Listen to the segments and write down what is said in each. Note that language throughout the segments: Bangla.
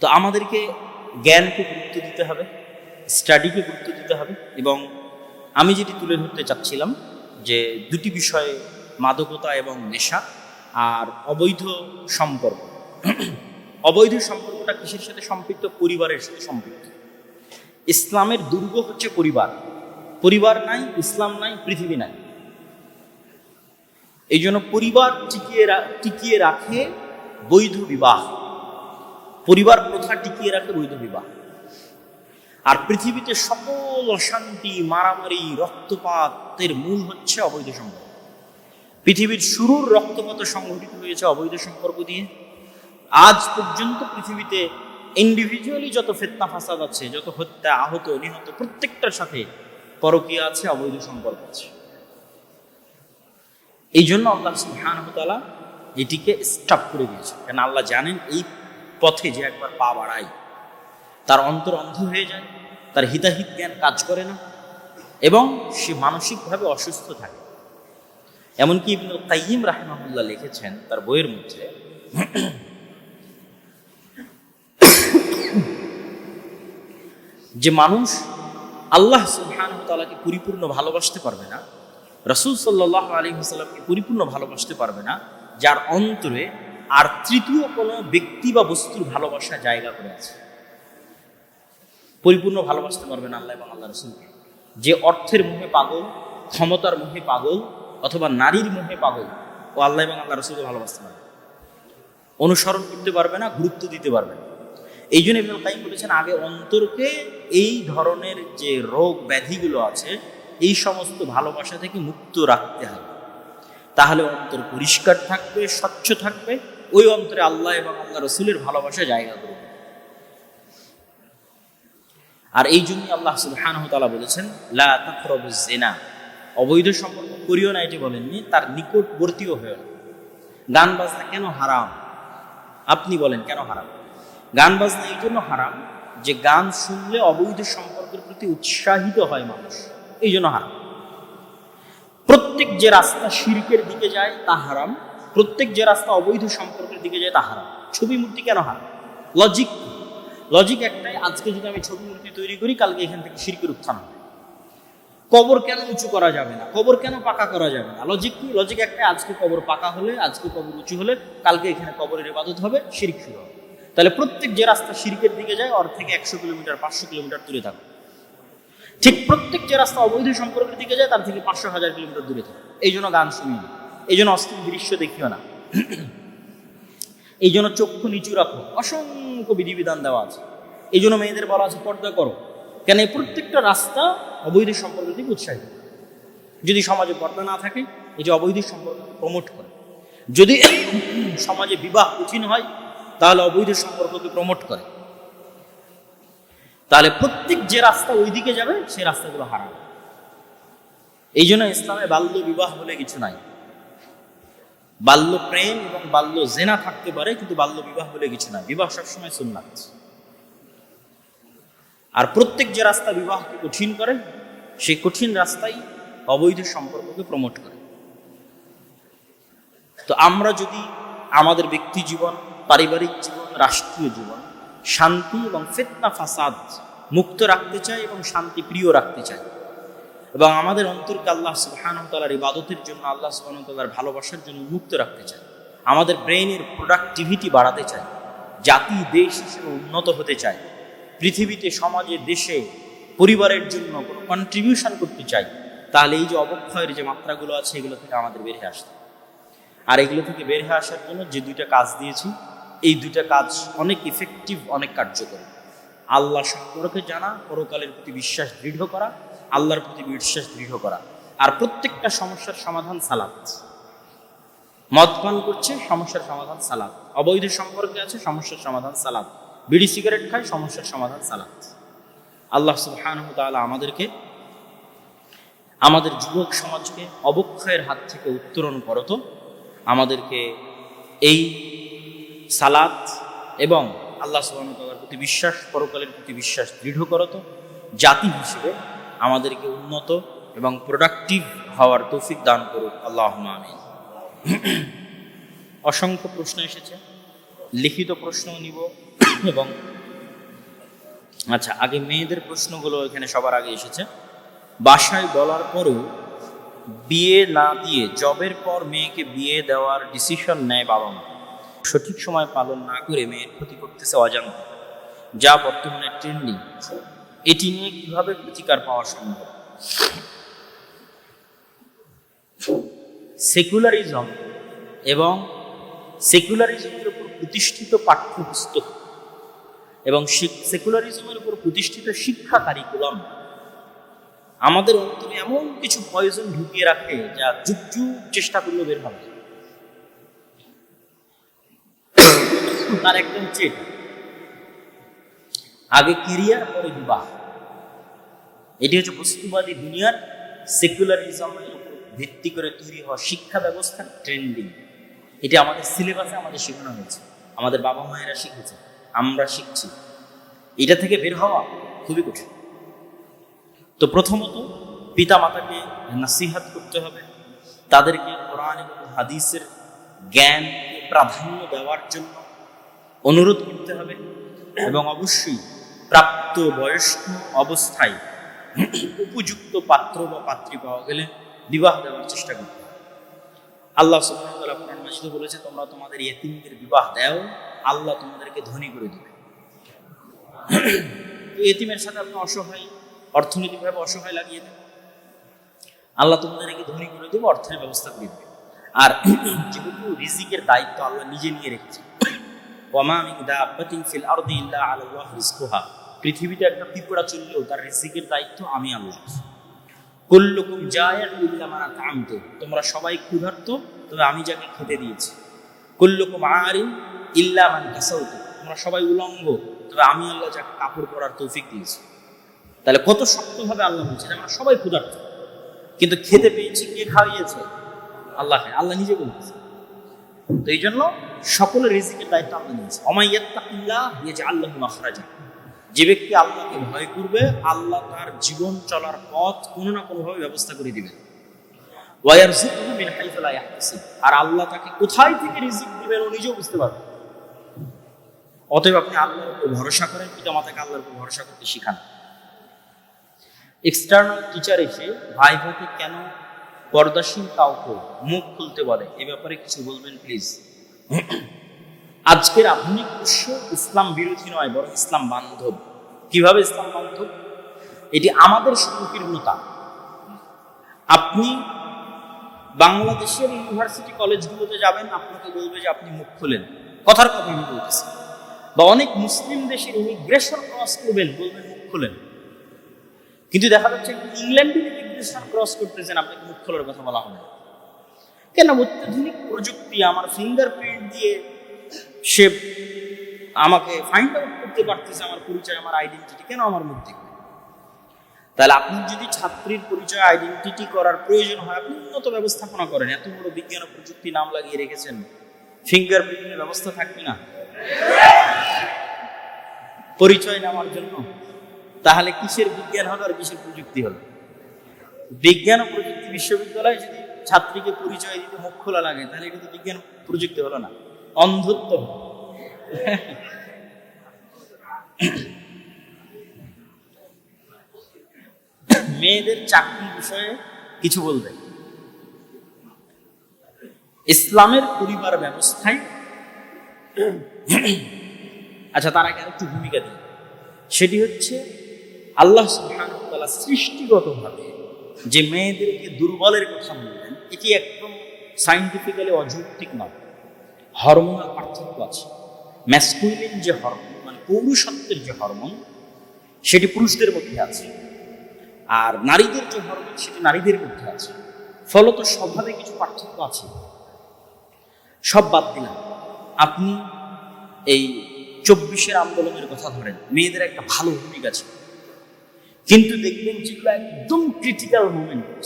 তো আমাদেরকে জ্ঞানকে গুরুত্ব দিতে হবে, স্টাডিকে গুরুত্ব দিতে হবে এবং আমি যেটি তুলে ধরতে চাচ্ছিলাম যে দুটি বিষয়ে মাদকতা এবং নেশা আর অবৈধ সম্পর্ক। অবৈধ সম্পর্কটা কিসের সাথে সম্পৃক্ত? পরিবারের সাথে সম্পৃক্ত। ইসলামের দুর্গ হচ্ছে পরিবার। পরিবার নাই, ইসলাম নাই, পৃথিবী নাই। এই জন্য পরিবার টিকিয়ে টিকিয়ে রাখে বৈধ বিবাহ। পরিবার প্রথা টিকিয়ে রাখে বৈধ বিবাহ। আর পৃথিবীতে সকল অশান্তি, মারামারি, রক্তপাতের মূল হচ্ছে অবৈধ সম্পর্ক। পৃথিবীর শুরুর রক্তপাত সংঘটিত হয়েছে অবৈধ সম্পর্ক দিয়ে। আজ পর্যন্ত পৃথিবীতে ইন্ডিভিজুয়ালি যত ফেতনা ফাসাদ আছে, যত হত্যা, আহত, নিহত, প্রত্যেকটার সাথে পরকীয়া আছে, অবৈধ সম্পর্ক আছে। এই জন্য আল্লাহ ওয়া এটিকে স্টপ করে দিয়েছে কেন আল্লাহ জানেন এই পথে যে একবার পা বাড়ায় তার অন্তর অন্ধ হয়ে যায়, তার হিতাহিত জ্ঞান কাজ করে না, এবং সে মানসিকভাবে অসুস্থ থাকে। এমনকি ইবনুল কাইয়িম রাহিমাহুল্লাহ লিখেছেন তার বইয়ের মধ্যে, যে মানুষ আল্লাহ তাআলাকে পরিপূর্ণ ভালোবাসতে পারবে না, রাসূল সাল্লাল্লাহু আলাইহি ওয়াসাল্লামকে পরিপূর্ণ ভালোবাসতে পারবে না, যার অন্তরে আর তৃতীয় কোনো ব্যক্তি বা বস্তুর ভালোবাসা জায়গা করে আছে। পরিপূর্ণ ভালোবাসতে পারবেন আল্লাহ এবং আল্লাহ রসুলকে। যে অর্থের মুখে পাগল, ক্ষমতার মুখে পাগল, অথবা নারীর মুখে পাগল, ও আল্লাহ এবং আল্লাহ রসুলকে ভালোবাসতে পারবে। অনুসরণ করতে পারবে না, গুরুত্ব দিতে পারবে না। এই জন্য ইবনুল কাইম বলেছেন, আগে অন্তরকে এই ধরনের যে রোগ ব্যাধিগুলো আছে, এই সমস্ত ভালোবাসা থেকে মুক্ত রাখতে হবে। তাহলে অন্তর পরিষ্কার থাকবে, স্বচ্ছ থাকবে ওই অন্তরে আল্লাহ এবং আল্লাহ রসুলের ভালোবাসা জায়গা করবে আর এই জন্যই আল্লাহ সুবহানাহু তাআলা বলেছেন, লা তাকরাবুজ অবৈধ সম্পর্ক করিও না, এটি বলেননি, তার নিকটবর্তীও হয়েও না। গান বাজনা কেন হারাম? আপনি বলেন, কেন হারাম? গান বাজনা এই জন্য হারাম যে গান শুনলে অবৈধ সম্পর্কের প্রতি উৎসাহিত হয় মানুষ, এই জন্য হারাম। প্রত্যেক যে রাস্তা শিরকের দিকে যায়, তা হারাম। প্রত্যেক যে রাস্তা অবৈধ সম্পর্কের দিকে যায় তা হারাম। ছবি মূর্তি কেন হারাম? লজিক লজিক একটাই, আজকে যদি আমি ছবি মূর্তি তৈরি করি, কালকে এখান থেকে শিরকের উত্থান হবে। কবর কেন উঁচু করা যাবে না? কবর কেন পাকা করা যাবে না? লজিক কি? লজিক একটাই, আজকে কবর পাকা হলে, আজকে কবর উঁচু হলে, কালকে এখানে কবরের ইবাদত হবে, শিরিক শুরু হবে। তাহলে প্রত্যেক যে রাস্তা শিরকের দিকে যায় ওর থেকে একশো কিলোমিটার, পাঁচশো কিলোমিটার দূরে থাকবে। ঠিক প্রত্যেক যে রাস্তা অবৈধ সম্পর্কের দিকে যায়, তার থেকে পাঁচশো হাজার কিলোমিটার দূরে থাকে এই জন্য গান শুনি না। এই জন্য অস্থির দৃশ্য দেখিও না। এই জন্য চক্ষু নিচু রাখো। অসংখ্য বিধিবিধান দেওয়া আছে। এই জন্য মেয়েদের বলা আছে, পর্দা করো। কেন এই প্রত্যেকটা রাস্তা অবৈধ সম্পর্কের দিকে উৎসাহিত যদি সমাজে পর্দা না থাকে এই যে অবৈধ সম্পর্ক প্রমোট করে। যদি সমাজে বিবাহ কঠিন হয়, তাহলে অবৈধ সম্পর্ককে প্রমোট করে। তাহলে প্রত্যেক যে রাস্তা ওই দিকে যাবে, সেই রাস্তাগুলো হারাবে। এই জন্য ইসলামে বাল্য বিবাহ বলে কিছু নাই। বাল্য প্রেম এবং বাল্য জেনা থাকতে পারে, কিন্তু বাল্য বিবাহ বলে কিছু নাই বিবাহ সবসময় সুন্নাত। আর প্রত্যেক যে রাস্তা বিবাহকে কঠিন করে, সেই কঠিন রাস্তাই অবৈধ সম্পর্ককে প্রমোট করে। তো আমরা যদি আমাদের ব্যক্তি জীবন, পারিবারিক জীবন, রাষ্ট্রীয় জীবন শান্তি এবং ফেতনা, ফাসাদ মুক্ত রাখতে চাই এবং শান্তি প্রিয় রাখতে চাই এবং আমাদের অন্তরকে আল্লাহ সুবাহানতালার ইবাদতের জন্য, আল্লাহ সুবাহতালার ভালোবাসার জন্য মুক্ত রাখতে চাই আমাদের ব্রেইনের প্রোডাক্টিভিটি বাড়াতে চাই জাতি, দেশ হিসেবে উন্নত হতে চাই পৃথিবীতে, সমাজে, দেশে, পরিবারের জন্য কোনো কন্ট্রিবিউশন করতে চাই তাহলে এই যে অবক্ষয়ের যে মাত্রাগুলো আছে, এগুলো থেকে আমাদের বের হয়ে আসতে আর এগুলো থেকে বের হয়ে আসার জন্য যে দুইটা কাজ দিয়েছি, এই দুইটা কাজ অনেক ইফেক্টিভ অনেক কার্যকর। আল্লাহ সম্পর্কে জানা, পরকালের প্রতি বিশ্বাস দৃঢ় করা আল্লাহর প্রতি বিশ্বাস দৃঢ় করা। আর প্রত্যেকটা সমস্যার সমাধান সালাত মদ পান করছে, সমস্যার সমাধান সালাত। অবৈধ সম্পর্কে আছে, সমস্যার সমাধান সালাদ বিড়ি সিগারেট খায়, সমস্যার সমাধান সালাত আল্লাহ সুবহানাহু ওয়া তাআলা আমাদেরকে, আমাদের যুবক সমাজকে অবক্ষয়ের হাত থেকে উত্তরণ করত আমাদেরকে এই সালাত এবং আল্লাহ সুবাহতালার প্রতি বিশ্বাস, পরকালের প্রতি বিশ্বাস দৃঢ় করত জাতি হিসেবে আমাদেরকে উন্নত এবং প্রোডাক্টিভ হওয়ার তৌফিক দান করুক। আল্লাহ আমিন। অসংখ্য প্রশ্ন এসেছে। লিখিত প্রশ্ন নিব এবং আচ্ছা আগে মেয়েদের প্রশ্নগুলো এখানে সবার আগে এসেছে। বাসায় বলার পরেও বিয়ে না দিয়ে জবের পর মেয়েকে বিয়ে দেওয়ার ডিসিশন নেয় বাবা মা। সঠিক সময় পালন না করে মেয়ের ক্ষতি করতেছে অজান্তে যা বর্তমানে ট্রেন্ডিং এটি নিয়ে কীভাবে প্রতিকার পাওয়া সম্ভব সেকুলারিজম এবং সেকুলারিজমের উপর প্রতিষ্ঠিত পাঠ্যপুস্তক এবং সেকুলারিজমের উপর প্রতিষ্ঠিত শিক্ষা কারিকুলাম আমাদের অন্তরে এমন কিছু পয়জন ঢুকিয়ে রাখে যা যুগ যুগ চেষ্টা করলেও বের হবে তার হচ্ছে এটা। আগে কেরিয়ার পরে বিবাহ। এটি হচ্ছে বস্তুবাদী দুনিয়ার সেকুলারিজমের উপর ভিত্তি করে তৈরি হওয়া শিক্ষা ব্যবস্থার ট্রেন্ডিং এটি আমাদের সিলেবাসে আমাদের শেখানো হয়েছে। আমাদের বাবা মায়েরা শিখেছে, আমরা শিখছি। এটা থেকে বের হওয়া খুবই কঠিন। তো প্রথমত পিতা মাতাকে নাসিহাত করতে হবে। তাদেরকে কোরআন এবং হাদিসের জ্ঞানকে প্রাধান্য দেওয়ার জন্য অনুরোধ করতে হবে। এবং অবশ্যই প্রাপ্ত বয়স্ক অবস্থায় উপযুক্ত পাত্র বা পাত্রী পাওয়া গেলে বিবাহ দেওয়ার চেষ্টা করতে আল্লাহ মাজিদে বলেছে, তোমরা তোমাদের ইয়েতিমদের বিবাহ দাও, আল্লাহ তোমাদেরকে ধনী করে দিবে। এতিমের সাথে আপনি অসহায়, অর্থনৈতিকভাবে অসহায় লাগিয়ে দেন। আল্লাহ তোমাদেরকে ধনী করে দেবে, অর্থের ব্যবস্থা করে দেবে। আর যেহেতু রিজিকের দায়িত্ব আল্লাহ নিজে নিয়ে রেখেছে ওয়ামা মিন দাব্বাতিন ফিল আরদি ইল্লা আলাল্লাহ রিজকুহা। পৃথিবীতে একটা পিঁপড়া চললেও তার রিজিকের দায়িত্ব আমি আল্লাহ কুল্লুকুম জায়াত ইল্লা মা তামতু তোমরা সবাই ক্ষুধার্ত, তবে আমি যাকে খেতে দিয়েছি। কুল্লুকুম আরিন ইল্লা মান কাসাউতু। তোমরা সবাই উলঙ্গ, তবে আমি আল্লাহ যাকে কাপড় পরার তৌফিক দিয়েছি। তাহলে কত শক্তভাবে আল্লাহ বলছে আমরা সবাই ক্ষুধার্ত। কিন্তু খেতে পেয়েছি, কে খাওয়িয়েছে আল্লাহ আল্লাহ নিজে বলতেছে। তো এই জন্য সকলের রিজিকের দায়িত্ব আল্লাহ নিয়েছে। অমাইয়াত্তাকিল্লাহ ইয়ে যে আল্লাহ মাখরাজা যে ব্যক্তি আল্লাহকে ভয় করবে, আল্লাহ তার জীবন চলার পথ কোনো না কোনোভাবে ব্যবস্থা করে দিবেন আর আল্লাহ তাকে কোথায় থেকে রিজিক দিবেন ও নিজেও বুঝতে পারবে অতএব আপনি আল্লাহর উপর ভরসা করেন পিতা মাতাকে আল্লাহর উপর ভরসা করতে শিখান। এক্সটার্নাল টিচার এসে ভাই ভাইকে কেন পর্দাসীন কাউকে মুখ খুলতে বলে, এ ব্যাপারে কিছু বলবেন প্লিজ আজকের আধুনিক বিশ্ব ইসলাম বিরোধী নয়, বরং ইসলাম বান্ধব। কীভাবে ইসলাম বান্ধব? এটি আমাদের সংকীর্ণতা। আপনি বাংলাদেশের ইউনিভার্সিটি কলেজগুলোতে যাবেন, আপনাকে বলবে যে আপনি মুখ খুলেন। কথার কথা আমি বলতেছি। বা অনেক মুসলিম দেশের ইমিগ্রেশন ক্রস করবেন, বলবেন মুখ খুলেন। কিন্তু দেখা যাচ্ছে ইংল্যান্ডের ইমিগ্রেশন ক্রস করতেছেন, আপনাকে মুখ খোলার কথা বলা হবে কেন? অত্যাধুনিক প্রযুক্তি আমার ফিঙ্গারপ্রিন্ট দিয়ে সে আমাকে ফাইন্ড আউট করতে পারতেছে, আমার পরিচয়, আমার আইডেন্টিটি কেন আমার মুখ দেখবে? তাহলে আপনি যদি ছাত্রীর পরিচয় আইডেন্টিটি করার প্রয়োজন হয়, আপনি উন্নত ব্যবস্থাপনা করেন। এত বড় বিজ্ঞান ও প্রযুক্তি নাম লাগিয়ে রেখেছেন। ফিঙ্গারপ্রিন্টের ব্যবস্থা থাকবে না। পরিচয় নেওয়ার জন্য। তাহলে কিসের বিজ্ঞান হলো আর কিসের প্রযুক্তি হলো? বিজ্ঞান ও প্রযুক্তি বিশ্ববিদ্যালয়ে যদি ছাত্রীকে পরিচয় দিতে মুখ খোলা লাগে, তাহলে এটা তো বিজ্ঞান প্রযুক্তি হলো না, অন্ধত্ব। মেয়েদের চাকরির বিষয়ে কিছু বলবে? ইসলামের পরিবার ব্যবস্থায় আচ্ছা তার আগে আরেকটু ভূমিকা দিই। সেটি হচ্ছে আল্লাহ তাআলা সৃষ্টিগতভাবে যে মেয়েদেরকে দুর্বলের কথা বললেন, এটি একদম সাইন্টিফিক্যালি অযৌক্তিক নয়। হরমোনাল পার্থক্য আছে। ম্যাসকুইলিন যে হরমোন মানে পৌরুষত্বের যে হরমোন সেটি পুরুষদের মধ্যে আছে। আর নারীদের যে হরমোন সেটি নারীদের মধ্যে আছে। ফলত স্বভাবে কিছু পার্থক্য আছে। সব বাদ দিলাম। আপনি এই চব্বিশের আন্দোলনের কথা ধরেন। মেয়েদের একটা ভালো ভূমিকা ছিল। কিন্তু দেখবেন যেগুলো একদম ক্রিটিক্যাল মুমেন্ট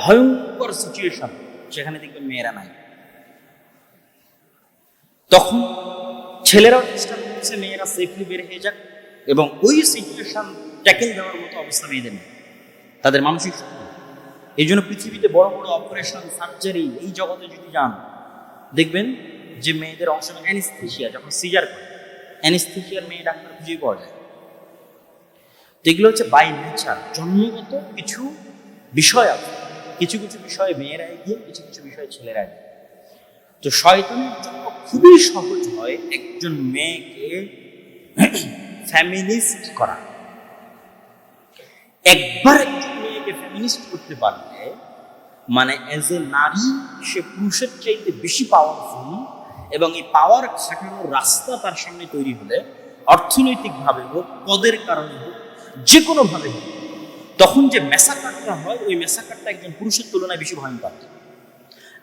ভয়ঙ্কর সিচুয়েশন সেখানে দেখবেন মেয়েরা নাই। তখন ছেলেরাও চেষ্টা করছে মেয়েরা সেফলি বের হয়ে যাক এবং ওই সিচুয়েশন ট্যাকেল দেওয়ার মতো অবস্থা মেয়েদের নেই। তাদের মানসিক এই জন্য পৃথিবীতে বড় বড় অপারেশন সার্জারি এই জগতে যদি যান, দেখবেন যে মেয়েদের অংশ অ্যানিস্থেশিয়া যখন সিজার করে। অ্যানিস্থেশিয়ার মেয়ে ডাক্তার খুঁজে পাওয়া যায়। এগুলো হচ্ছে বাই নেচার জন্মগত কিছু বিষয় আছে। কিছু কিছু বিষয়ে মেয়েরা এগিয়ে, কিছু কিছু বিষয়ে ছেলেরা এগিয়ে। তো শয়তানের জন্য খুবই সহজ হয় একজন মেয়েকে ফ্যামিনিস্ট করা। একবার একজন মেয়েকে ফ্যামিনিস্ট করতে পারলে মানে অ্যাজ এ নারী, সে পুরুষের চাইতে বেশি পাওয়ারফুল এবং এই পাওয়ার খাটানোর রাস্তা তার সামনে তৈরি হলে অর্থনৈতিকভাবে হোক, পদের কারণে হোক যে কোনোভাবে তখন যে মেসাকারটা হয়, ওই মেসাকারটা একজন পুরুষের তুলনায় বেশি ভয়ঙ্কর।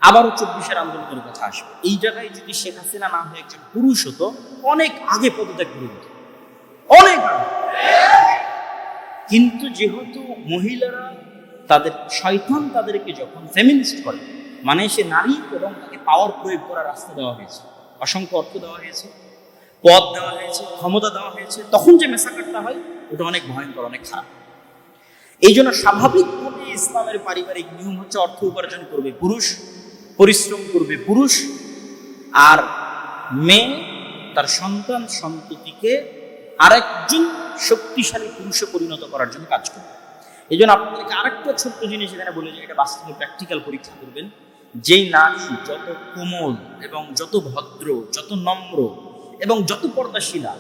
আবারও চব্বিশের আন্দোলনের কথা আসবে। এই জায়গায় যদি শেখ হাসিনা না হয়ে একজন পুরুষ হতো, অনেক আগে পদত্যাগ করে দিত। অনেক কিন্তু যেহেতু মহিলারা তাদের, শয়তান তাদেরকে যখন ফেমিনিস্ট করে মানে সে নারী এবং তাকে পাওয়ার প্রয়োগ করার রাস্তা দেওয়া হয়েছে। অসংখ্য অর্থ দেওয়া হয়েছে, পদ দেওয়া হয়েছে, ক্ষমতা দেওয়া হয়েছে, তখন যে মেসাকারটা হয় ওটা অনেক ভয়ঙ্কর, অনেক খারাপ। এই জন্য স্বাভাবিকভাবে ইসলামের পারিবারিক নিয়ম হচ্ছে অর্থ উপার্জন করবে পুরুষ, পরিশ্রম করবে পুরুষ, আর মেয়ে তার সন্তান সন্ততিকে আরেকজন শক্তিশালী পুরুষে পরিণত করার জন্য কাজ করবে। এই জন্য আপনাদেরকে আরেকটা ছোট্ট জিনিস এখানে বলে যে এটা বাস্তবে প্র্যাকটিক্যাল পরীক্ষা করবেন। যেই নারী যত কোমল এবং যত ভদ্র, যত নম্র এবং যত পর্দাশীলা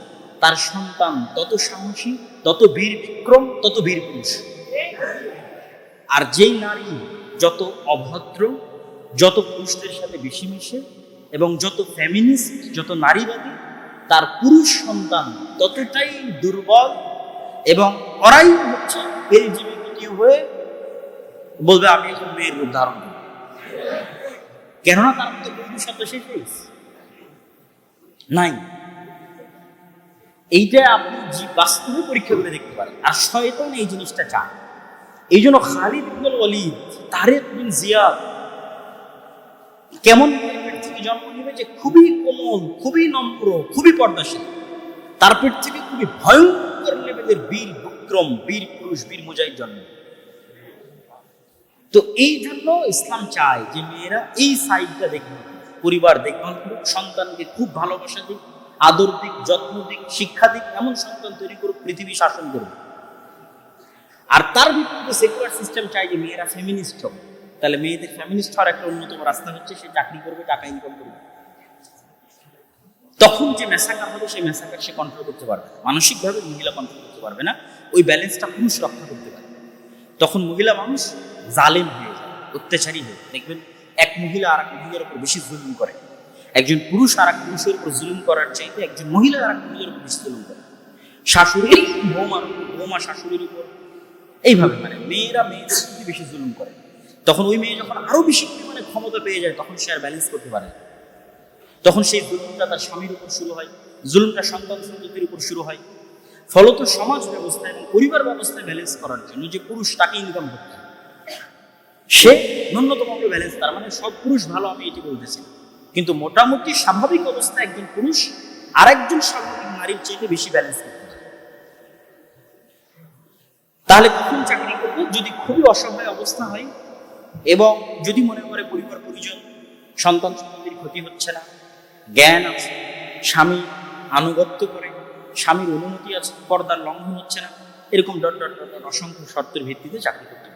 তার সন্তান তত সাহসী, তত বীর বিক্রম, তত বীর পুরুষ। আর যেই নারী যত অভদ্র, যত পুরুষদের সাথে বেশি মিশে এবং যত ফ্যামিনিস্ট যত নারীবাদী, তার পুরুষ সন্তান ততটাই দুর্বল এবং ওরাই হচ্ছে এলজিবিটি হয়ে বলবে, আমি এখন মেয়ের রূপ ধারণ করি। কেননা তার মধ্যে পুরুষত্ব শেষ হয়ে গেছে। নাই। এইটা আপনি বাস্তবে পরীক্ষা করে দেখতে পারেন। আর শয়তান এই জিনিসটা চায় এই জন্য খালিদ ইবনুল ওয়ালিদ, তারেক বিন জিয়াদ, কেমন পেট থেকে জন্ম নেবে যে খুবই কোমল, খুবই নম্র, খুবই পর্দাশীল। তার পেট থেকে খুবই ভয়ঙ্কর লেভেলের বীর বিক্রম, বীর পুরুষ, বীর মুজাহিদ জন্ম। তো এই জন্য ইসলাম চায় যে মেয়েরা এই সাইডটা দেখবে পরিবার দেখভাল করুক, সন্তানকে খুব ভালোবাসা দিক আদর দিক, যত্ন দিক, শিক্ষা দিক, এমন সন্তান তৈরি করুক, পৃথিবী শাসন করুক। আর তার বিপরীতে সেকুলার সিস্টেম চাই যে মেয়েরা ফেমিনিস্ট হোক। তাহলে মেয়েদের ফেমিনিস্ট হওয়ার একটা অন্যতম রাস্তা হচ্ছে সে চাকরি করবে, টাকা ইনকাম করবে। তখন যে মেসাকার হবে, সেই মেসাকার সে কন্ট্রোল করতে পারবে না। মানসিকভাবে মহিলা কন্ট্রোল করতে পারবে না। ওই ব্যালেন্সটা পুরুষ রক্ষা করতে পারবে তখন মহিলা মানুষ জালেম হয়ে যায়, অত্যাচারী হয়ে দেখবেন, এক মহিলা আর এক মহিলার উপর বেশি জুলুম করে। একজন পুরুষ আর এক পুরুষের উপর জুলুম করার চাইতে একজন মহিলা আর এক মহিলার উপর বেশি জুলুম করে। শাশুড়ি বৌমার উপর বৌমা শাশুড়ির উপর। এইভাবে মানে মেয়েরা মেয়েদের প্রতি বেশি জুলুম করে। তখন ওই মেয়ে যখন আরও বেশি পরিমাণে ক্ষমতা পেয়ে যায়, তখন সে আর ব্যালেন্স করতে পারে তখন সেই জুলুমটা তার স্বামীর উপর শুরু হয়, জুলুমটা সন্তান সন্ততির উপর শুরু হয়। ফলত সমাজ ব্যবস্থা এবং পরিবার ব্যবস্থায় ব্যালেন্স করার জন্য যে পুরুষ তাকে ইনকাম করতে সে ন্যূনতম ব্যালেন্স তার মানে সব পুরুষ ভালো, আমি এটি বলতেছি। কিন্তু মোটামুটি স্বাভাবিক অবস্থায় একজন পুরুষ আরেকজন স্বাভাবিক নারীর চেয়ে বেশি ব্যালেন্স তাহলে কখন চাকরি করব যদি খুবই অসহায় অবস্থা হয় এবং যদি মনে করে পরিবার পরিজন, সন্তান সন্ততির ক্ষতি হচ্ছে না, জ্ঞান আছে, স্বামী আনুগত্য করে, স্বামীর অনুমতি আছে পর্দার লঙ্ঘন হচ্ছে না, এরকম ডট ডট ডট অসংখ্য শর্তের ভিত্তিতে চাকরি করতে